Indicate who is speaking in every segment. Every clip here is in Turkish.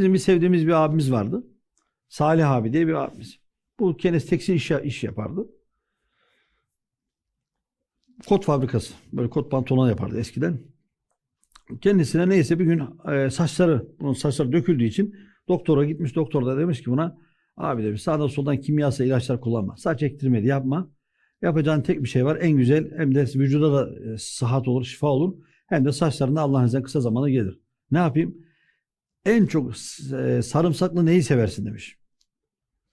Speaker 1: Bizim bir sevdiğimiz bir abimiz vardı. Salih abi diye bir abimiz. Bu kendisi tekstil iş, iş yapardı. Kot fabrikası. Böyle kot pantolon yapardı eskiden. Kendisine neyse bir gün e, saçları, bunun saçları döküldüğü için doktora gitmiş. Doktor da demiş ki buna abi demiş sağdan soldan kimyasal ilaçlar kullanma. Saç ektirmedi yapma. Yapacağın tek bir şey var. En güzel hem de vücuda da e, sıhhat olur, şifa olur. Hem de saçlarında Allah'ın izniyle kısa zamanda gelir. Ne yapayım? En çok e, sarımsaklı neyi seversin demiş.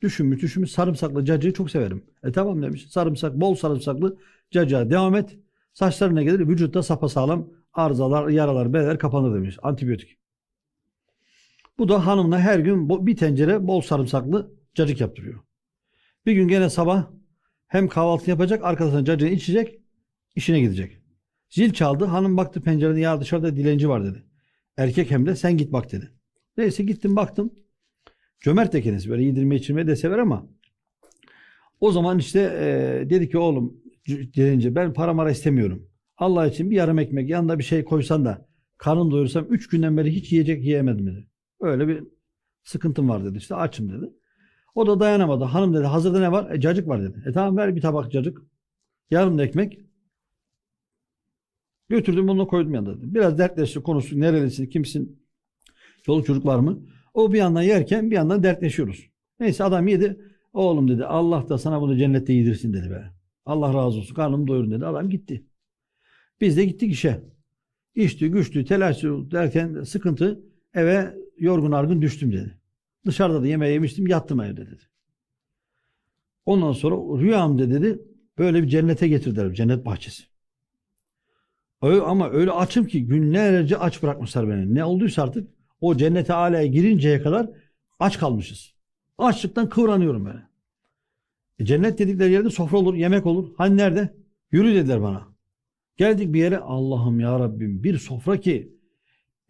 Speaker 1: Düşünmüş düşünmüş sarımsaklı cacığı çok severim. E tamam demiş. Sarımsak, bol sarımsaklı cacığa devam et. Saçlarına gelir vücutta sapasağlam arızalar, yaralar, beler kapanır demiş. Antibiyotik. Bu da hanımla her gün bir tencere bol sarımsaklı cacık yaptırıyor. Bir gün gene sabah hem kahvaltı yapacak, arkasından cacığı içecek, işine gidecek. Zil çaldı. Hanım baktı pencereden ya dışarıda dilenci var dedi. Erkek hem de sen git bak dedi. Neyse gittim baktım. Cömert de kendisi böyle yedirme içirmeyi de sever ama o zaman işte e, dedi ki oğlum dilenci ben para mara istemiyorum. Allah için bir yarım ekmek yanında bir şey koysan da karnım doyursam 3 günden beri hiç yiyecek yiyemedim dedi. Öyle bir sıkıntım var dedi işte açım dedi. O da dayanamadı. Hanım dedi hazırda ne var? E, cacık var dedi. E tamam ver bir tabak cacık. Yarım ekmek. Götürdüm bunu koydum yanında dedi. Biraz dertleşti konusu nerelisin kimsin çoluk çocuk var mı? O bir yandan yerken bir yandan dertleşiyoruz. Neyse adam yedi. Oğlum dedi Allah da sana bunu cennette yedirsin dedi be. Allah razı olsun karnımı doyurun dedi. Adam gitti. Biz de gittik işe. İşti güçtü telaşlı derken sıkıntı eve yorgun argın düştüm dedi. Dışarıda da yemeği yemiştim yattım evde dedi. Ondan sonra rüyamda dedi böyle bir cennete getirdiler cennet bahçesi. Öyle, ama öyle açım ki günlerce aç bırakmışlar beni. Ne olduysa artık o cennete alaya girinceye kadar aç kalmışız. Açlıktan kıvranıyorum böyle. E, cennet dedikleri yerde sofra olur, yemek olur. Hani nerede? Yürü dediler bana. Geldik bir yere Allah'ım ya Rabbim bir sofra ki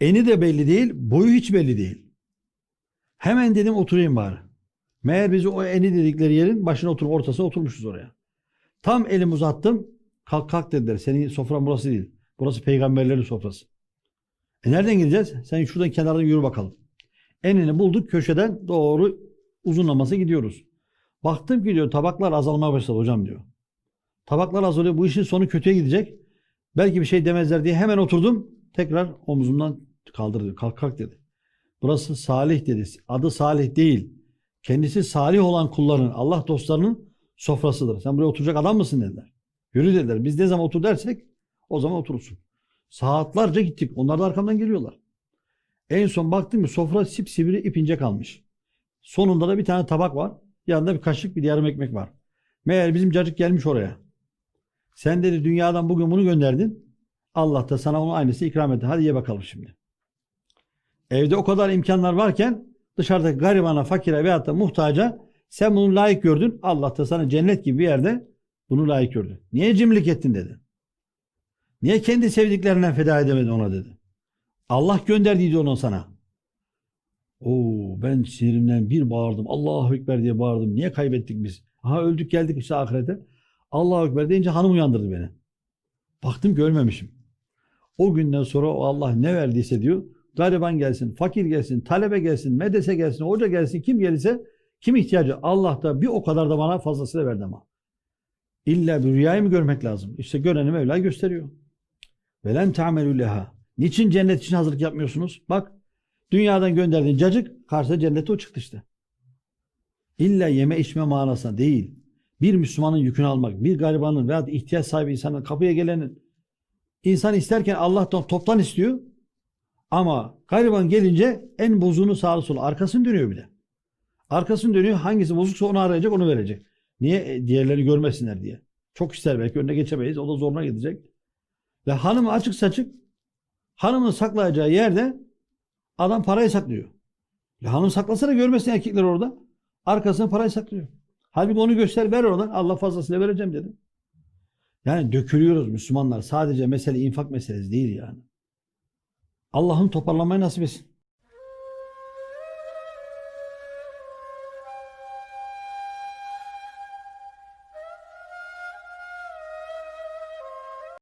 Speaker 1: eni de belli değil, boyu hiç belli değil. Hemen dedim oturayım bari. Meğer bizi o eni dedikleri yerin başına oturup ortasına oturmuşuz oraya. Tam elimi uzattım. Kalk kalk dediler. Senin sofran burası değil. Burası peygamberlerin sofrası. E nereden gideceğiz? Sen şuradan kenardan yürü bakalım. Enini bulduk köşeden doğru uzunlaması gidiyoruz. Baktım ki diyor tabaklar azalmaya başladı hocam diyor. Tabaklar azalıyor. Bu işin sonu kötüye gidecek. Belki bir şey demezler diye hemen oturdum. Tekrar omzumdan kaldırdı. Kalk kalk dedi. Burası Salih dedi. Adı Salih değil. Kendisi salih olan kulların, Allah dostlarının sofrasıdır. Sen buraya oturacak adam mısın dediler. Yürü dediler. Biz ne zaman otur dersek o zaman oturursun. Saatlerce gittik. Onlar da arkamdan geliyorlar. En son baktım ki sofra sipsivri ipince kalmış. Sonunda da bir tane tabak var. Yanında bir kaşık bir yarım ekmek var. Meğer bizim cacık gelmiş oraya. Sen dedi dünyadan bugün bunu gönderdin. Allah da sana onun aynısı ikram etti. Hadi ye bakalım şimdi. Evde o kadar imkanlar varken dışarıdaki garibana, fakire veyahut da muhtaca sen bunu layık gördün. Allah da sana cennet gibi bir yerde bunu layık gördü. Niye cimrilik ettin dedi. Niye kendi sevdiklerinden feda edemedin ona dedi. Allah gönderdiydi onu sana. Oo ben sinirimden bir bağırdım. Allahu Ekber diye bağırdım. Niye kaybettik biz? Aha öldük geldik işte ahirete. Allahu Ekber deyince hanım uyandırdı beni. Baktım görmemişim. O günden sonra o Allah ne verdiyse diyor. Gariban gelsin, fakir gelsin, talebe gelsin, medese gelsin, hoca gelsin, kim gelirse kim ihtiyacı Allah da bir o kadar da bana fazlasıyla verdi ama. İlla bir rüyayı mı görmek lazım? İşte göreni Mevla gösteriyor. Velen ta'melü leha. Niçin cennet için hazırlık yapmıyorsunuz? Bak dünyadan gönderdiğin cacık karşısında cennete o çıktı işte. İlla yeme içme manasına değil. Bir Müslümanın yükünü almak, bir garibanın veya ihtiyaç sahibi insanın kapıya gelenin insan isterken Allah'tan toptan istiyor. Ama gariban gelince en bozuğunu sağa sola arkasını dönüyor bir de. Arkasını dönüyor hangisi bozuksa onu arayacak onu verecek. Niye? E, diğerleri görmesinler diye. Çok ister belki önüne geçemeyiz. O da zoruna gidecek. Ve hanımı açık saçık hanımın saklayacağı yerde adam parayı saklıyor. Ya hanım saklasana görmesin erkekler orada. Arkasına parayı saklıyor. Halbuki onu göster ver oradan. Allah fazlasıyla vereceğim dedi. Yani dökülüyoruz Müslümanlar. Sadece mesele infak meselesi değil yani. Allah'ın toparlamayı nasip etsin.